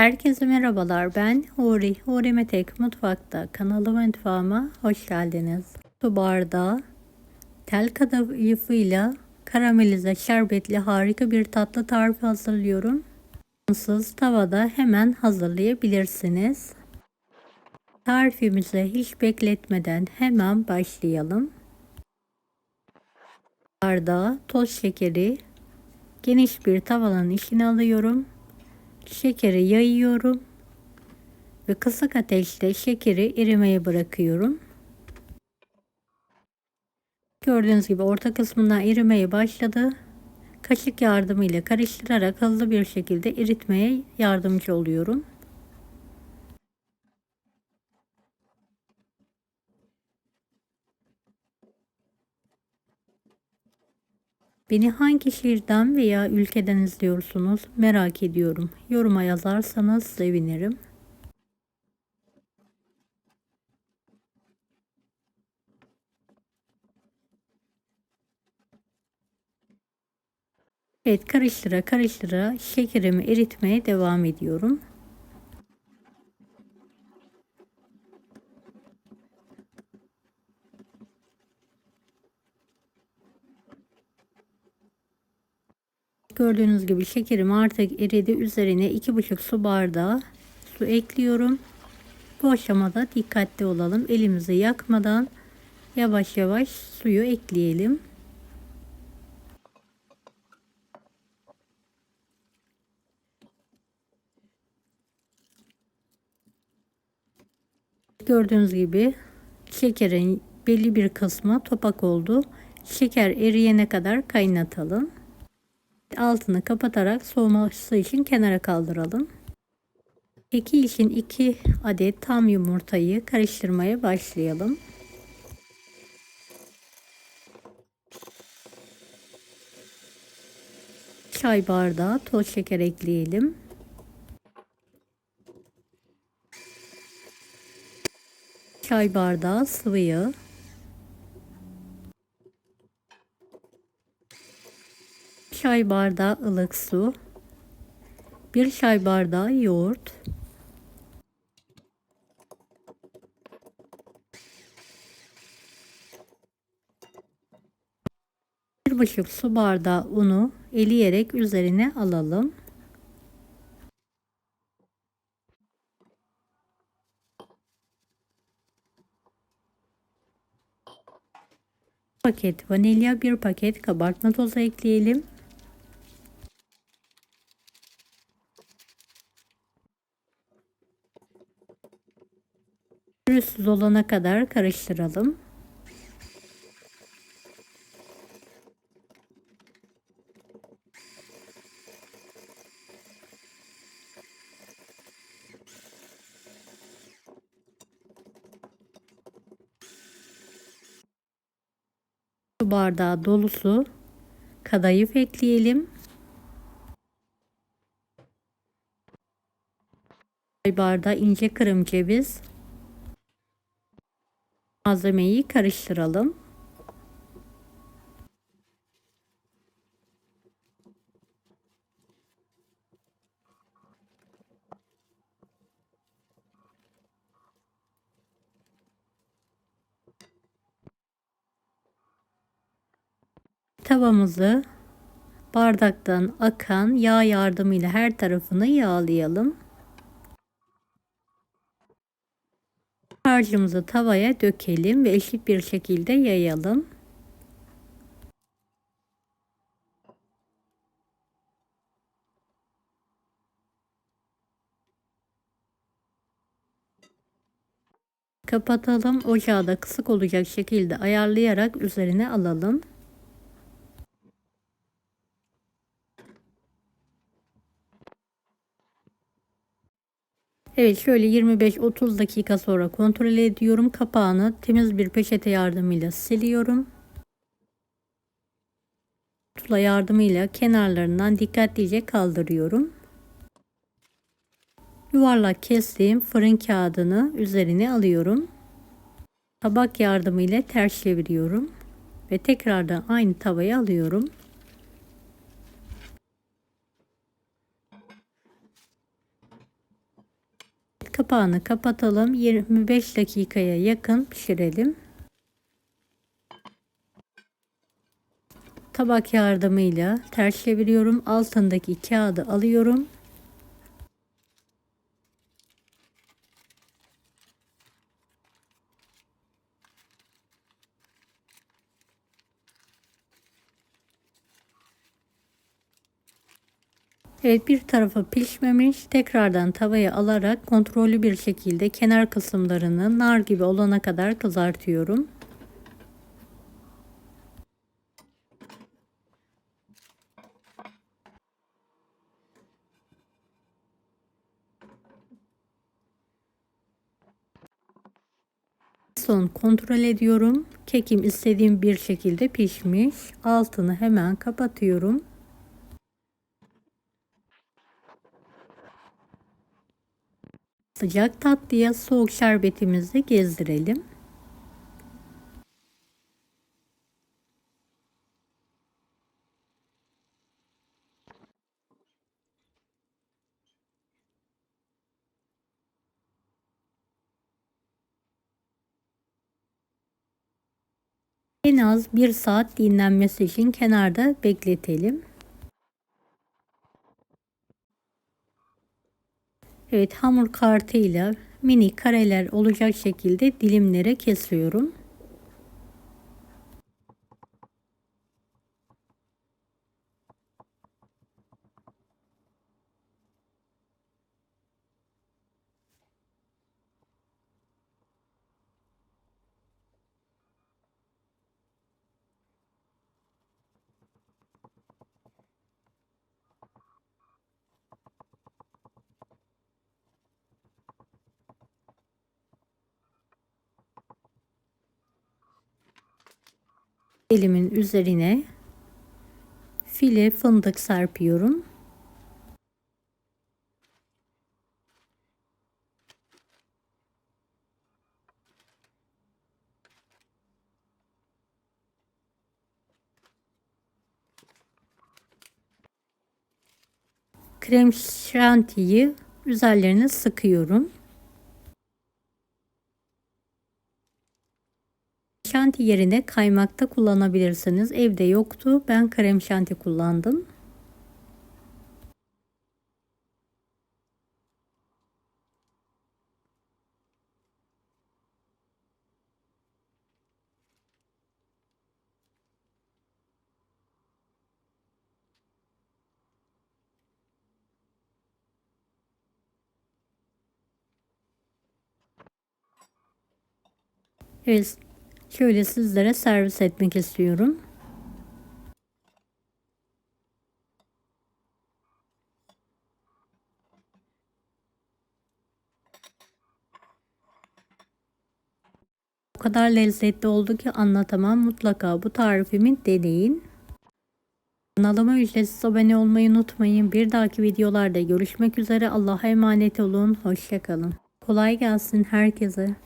Herkese merhabalar. Ben Huri. Huri Metek Mutfak'ta kanalıma mutfağıma hoş geldiniz. Su bardağı tel kadayıfıyla karamelize şerbetli harika bir tatlı tarifi hazırlıyorum. Sız tavada hemen hazırlayabilirsiniz. Tarifimize hiç bekletmeden hemen başlayalım. Bardağa toz şekeri geniş bir tavanın içine alıyorum. Şekeri yayıyorum ve kısık ateşte şekeri erimeye bırakıyorum. Gördüğünüz gibi orta kısmından erimeye başladı. Kaşık yardımıyla karıştırarak hızlı bir şekilde eritmeye yardımcı oluyorum. Beni hangi şehirden veya ülkeden izliyorsunuz merak ediyorum. Yoruma yazarsanız sevinirim. Evet karıştıra karıştıra şekerimi eritmeye devam ediyorum. Gördüğünüz gibi şekerim artık eridi. Üzerine 2,5 su bardağı su ekliyorum. Bu aşamada dikkatli olalım. Elimizi yakmadan yavaş yavaş suyu ekleyelim. Gördüğünüz gibi şekerin belli bir kısmı topak oldu. Şeker eriyene kadar kaynatalım. Altını kapatarak soğuması için kenara kaldıralım. İki için iki adet tam yumurtayı karıştırmaya başlayalım. Çay bardağı toz şeker ekleyelim. Çay bardağı sıvı yağ. Çay bardağı ılık su, bir çay bardağı yoğurt, bir buçuk su bardağı unu eleyerek üzerine alalım. paket vanilya, bir paket kabartma tozu ekleyelim. Pürüzsüz olana kadar karıştıralım. Su bardağı dolusu kadayıf ekleyelim. Bardağı ince kırım ceviz. Malzemeyi karıştıralım. Tavamızı bardaktan akan yağ yardımıyla her tarafını yağlayalım. Harcımızı tavaya dökelim ve eşit bir şekilde yayalım. Kapatalım. Ocağı da kısık olacak şekilde ayarlayarak üzerine alalım. Evet şöyle 25-30 dakika sonra kontrol ediyorum. Kapağını temiz bir peçete yardımıyla siliyorum. Tula yardımıyla kenarlarından dikkatlice kaldırıyorum. Yuvarlak kestiğim fırın kağıdını üzerine alıyorum. Tabak yardımıyla ters çeviriyorum ve tekrardan aynı tavaya alıyorum. Kapağını kapatalım. 25 dakikaya yakın pişirelim. Tabak yardımıyla ters çeviriyorum. Altındaki kağıdı alıyorum. Evet bir tarafı pişmemiş. Tekrardan tavaya alarak kontrollü bir şekilde kenar kısımlarını nar gibi olana kadar kızartıyorum. Son kontrol ediyorum. Kekim istediğim bir şekilde pişmiş. Altını hemen kapatıyorum. Sıcak tatlıya soğuk şerbetimizi gezdirelim. En az bir saat dinlenmesi için kenarda bekletelim. Evet hamur kartıyla mini kareler olacak şekilde dilimlere kesiyorum. Elimin üzerine file fındık serpiyorum. Krem şantiyi üzerlerine sıkıyorum. Şanti yerine kaymakta kullanabilirsiniz. Evde yoktu. Ben krem şanti kullandım. Evet, şöyle sizlere servis etmek istiyorum. O kadar lezzetli oldu ki anlatamam. Mutlaka bu tarifimi deneyin. Kanalıma ücretsiz abone olmayı unutmayın. Bir dahaki videolarda görüşmek üzere. Allah'a emanet olun. Hoşçakalın. Kolay gelsin herkese.